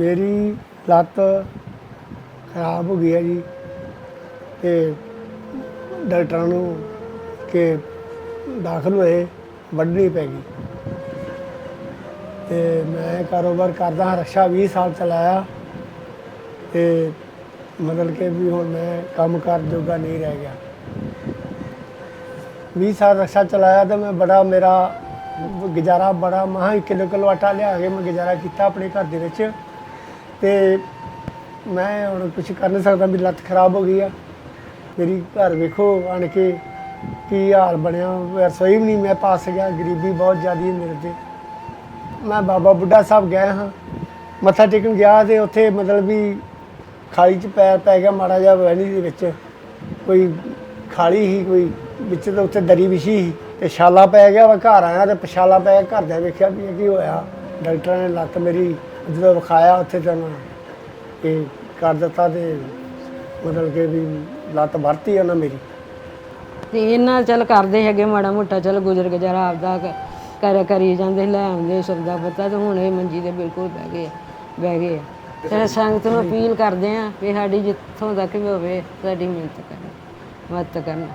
ਮੇਰੀ ਲੱਤ ਖਰਾਬ ਹੋ ਗਈ ਹੈ ਜੀ ਤੇ ਡਾਕਟਰਾਂ ਨੂੰ ਕਿ ਦਾਖਲ ਹੋਏ, ਵੱਢਣੀ ਪੈ ਗਈ। ਤੇ ਮੈਂ ਕਾਰੋਬਾਰ ਕਰਦਾ ਹਾਂ, ਰਕਸ਼ਾ 20 ਸਾਲ ਚਲਾਇਆ। ਤੇ ਮਤਲਬ ਕਿ ਵੀ ਹੁਣ ਮੈਂ ਕੰਮ ਕਰ ਜੋਗਾ ਨਹੀਂ ਰਹਿ ਗਿਆ। 20 ਸਾਲ ਰਕਸ਼ਾ ਚਲਾਇਆ ਤੇ ਮੈਂ ਬੜਾ ਮੇਰਾ ਗੁਜ਼ਾਰਾ ਬੜਾ ਮਹਾ ਕਿਲੋ ਕਿਲੋ ਆਟਾ ਲਿਆ ਕੇ ਮੈਂ ਗੁਜ਼ਾਰਾ ਕੀਤਾ ਆਪਣੇ ਘਰ ਦੇ ਵਿੱਚ। ਤੇ ਮੈਂ ਹੁਣ ਕੁਝ ਕਰ ਨਹੀਂ ਸਕਦਾ, ਮੇਰੀ ਲੱਤ ਖਰਾਬ ਹੋ ਗਈ ਆ। ਮੇਰੀ ਘਰ ਵੇਖੋ, ਆਣ ਕੇ ਕੀ ਹਾਲ ਬਣਿਆ। ਰਸੋਈ ਵੀ ਨਹੀਂ, ਮੈਂ ਪਾਸ ਗਿਆ ਗਰੀਬੀ ਬਹੁਤ ਜ਼ਿਆਦੀ ਮੇਰੇ ਤੇ। ਮੈਂ ਬਾਬਾ ਬੁੱਢਾ ਸਾਹਿਬ ਗਿਆ ਹਾਂ। ਮੱਥਾ ਟੇਕਣ ਗਿਆ ਤੇ ਉੱਥੇ ਮਤਲਬ ਵੀ ਖਾਲੀ ਚ ਪੈਰ ਪੈ ਗਿਆ, ਮਾੜਾ ਜਿਹਾ ਵਹਿਣੀ ਦੇ ਵਿੱਚ। ਕੋਈ ਖਾਲੀ ਹੀ ਕੋਈ ਵਿੱਚ ਤਾਂ ਉੱਥੇ ਦਰੀ ਵਿਛੀ ਸੀ। ਤੇ ਛਾਲਾ ਪੈ ਗਿਆ ਵਾ, ਘਰ ਆਇਆ ਤੇ ਪਛਾਲਾ ਪੈ ਗਿਆ, ਘਰਦਿਆਂ ਵੇਖਿਆ ਵੀ ਇਹ ਕੀ ਹੋਇਆ। ਡਾਕਟਰਾਂ ਨੇ ਲੱਤ ਮੇਰੀ ਜਦੋਂ ਵਿਖਾਇਆ ਉੱਥੇ ਤਾਂ ਇਹ ਕਰ ਦਿੱਤਾ ਤੇ ਮਤਲਬ ਕਿ ਵੀ ਲੱਤ ਵਰਤੀ ਉਹਨਾਂ ਮੇਰੀ ਤੇ ਇਹਨਾਂ ਚੱਲ ਕਰਦੇ ਹੈਗੇ ਮਾੜਾ ਮੋਟਾ ਚੱਲ ਗੁਜ਼ਰ ਗੁਜ਼ਾਰਾ ਆਪਦਾ ਕ- ਕਰ ਕਰੀ ਜਾਂਦੇ ਲੈ ਆਉਂਦੇ ਸਬਦਾ ਪਤਾ ਤੇ ਹੁਣ ਇਹ ਮੰਜੀ ਦੇ ਬਿਲਕੁਲ ਬਹਿ ਗਏ ਆ, ਬਹਿ ਗਏ ਆ। ਤੇ ਸੰਗਤ ਨੂੰ ਅਪੀਲ ਕਰਦੇ ਆ ਵੀ ਸਾਡੀ ਜਿੱਥੋਂ ਤੱਕ ਵੀ ਹੋਵੇ ਸਾਡੀ ਮਿਹਨਤ ਕਰਨ ਮਦਦ ਕਰਨ